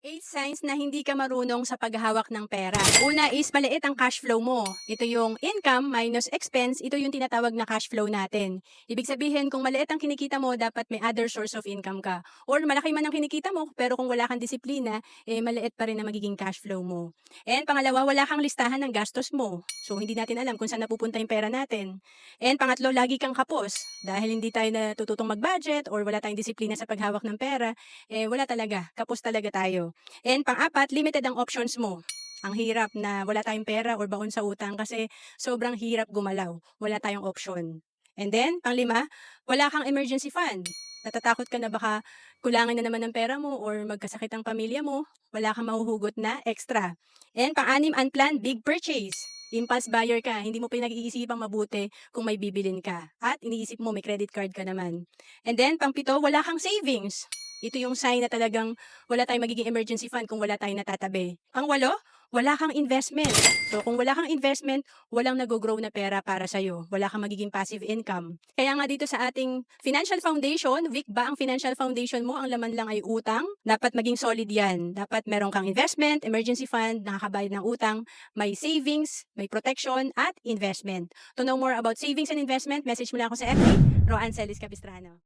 Eight signs na hindi ka marunong sa paghahawak ng pera. Una is maliit ang cash flow mo. Ito yung income minus expense. Ito yung tinatawag na cash flow natin. Ibig sabihin, kung maliit ang kinikita mo, dapat may other source of income ka. Or malaki man ang kinikita mo, pero kung wala kang disiplina, eh maliit pa rin na magiging cash flow mo. And pangalawa, wala kang listahan ng gastos mo. So hindi natin alam kung saan napupunta yung pera natin. And pangatlo, lagi kang kapos. Dahil hindi tayo natututong mag-budget or wala tayong disiplina sa paghawak ng pera, eh wala talaga. Kapos talaga tayo. And pang-apat, limited ang options mo. Ang hirap na wala tayong pera or baon sa utang kasi sobrang hirap gumalaw. Wala tayong option. And then, panglima, wala kang emergency fund. Natatakot ka na baka kulangan na naman ng pera mo or magkasakit ang pamilya mo, wala kang mahuhugot na extra. And pang-anim, unplanned big purchase. Impulse buyer ka, hindi mo pinag-iisipang mabuti kung may bibilin ka. At iniisip mo may credit card ka naman. And then, pang-pito, wala kang savings. Ito yung sign na talagang wala tayong magiging emergency fund kung wala tayong natatabi. Pang-walo, wala kang investment. So kung wala kang investment, walang nag-grow na pera para sa'yo. Wala kang magiging passive income. Kaya nga dito sa ating financial foundation, Vic ba ang financial foundation mo? Ang laman lang ay utang. Dapat maging solid yan. Dapat meron kang investment, emergency fund, nakakabayad ng utang, may savings, may protection, at investment. To know more about savings and investment, message mo lang ako sa FB, Roan Celis Capistrano.